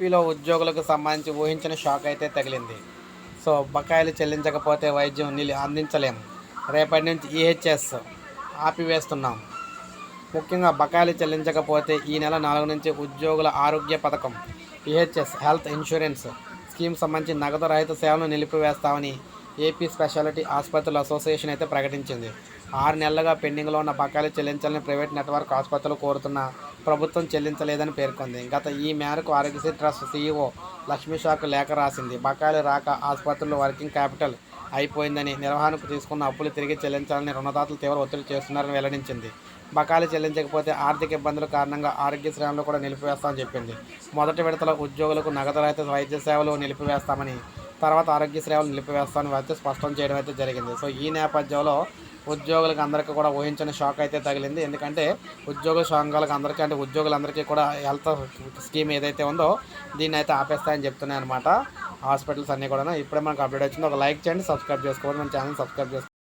ఏపీలో ఉద్యోగులకు సంబంధించి ఊహించిన షాక్ అయితే తగిలింది. సో బకాయిలు చెల్లించకపోతే వైద్యం నిలి అందించలేము రేపటి నుంచి ఈహెచ్ఎస్ ఆపివేస్తున్నాం. ముఖ్యంగా బకాయిలు చెల్లించకపోతే ఈ నెల నాలుగు నుంచి ఉద్యోగుల ఆరోగ్య పథకం ఈహెచ్ఎస్ హెల్త్ ఇన్సూరెన్స్ స్కీమ్ సంబంధించి నగదు రహిత సేవలను నిలిపివేస్తామని ఏపీ స్పెషాలిటీ ఆసుపత్రుల అసోసియేషన్ అయితే ప్రకటించింది. ఆరు నెలలుగా పెండింగ్లో ఉన్న బకాయిలు చెల్లించాలని ప్రైవేట్ నెట్వర్క్ ఆసుపత్రులు కోరుతున్న ప్రభుత్వం చెల్లించలేదని పేర్కొంది. గత ఈ మేరకు ఆరోగ్యశ్రీ ట్రస్ట్ సీఈఓ లక్ష్మీషాకు లేఖ రాసింది. బకాయిలు రాక ఆసుపత్రులు వర్కింగ్ క్యాపిటల్ అయిపోయిందని నిర్వహణకు తీసుకున్న అప్పులు తిరిగి చెల్లించాలని రుణదాతలు తీవ్ర ఒత్తిడి చేస్తున్నారని వెల్లడించింది. బకాయిలు చెల్లించకపోతే ఆర్థిక ఇబ్బందుల కారణంగా ఆరోగ్య శ్రేణులు కూడా నిలిపివేస్తామని చెప్పింది. మొదటి విడతలో ఉద్యోగులకు నగదు రహిత వైద్య సేవలు నిలిపివేస్తామని తర్వాత ఆరోగ్య సేవలు నిలిపివేస్తామని అయితే స్పష్టం చేయడం అయితే జరిగింది. సో ఈ నేపథ్యంలో ఉద్యోగులకు అందరికీ కూడా ఊహించిన షాక్ అయితే తగిలింది. ఎందుకంటే ఉద్యోగ సంఘాలకు అందరికీ అంటే ఉద్యోగులందరికీ కూడా హెల్త్ స్కీమ్ ఏదైతే ఉందో దీన్ని అయితే ఆపేస్తాయని చెప్తున్నాయి అనమాట హాస్పిటల్స్ అన్నీ కూడా ఇప్పుడే మనకు అప్డేట్ వచ్చింది. ఒక లైక్ చేయండి సబ్స్క్రైబ్ చేసుకోండి మన ఛానల్ సబ్స్క్రైబ్ చేసుకోండి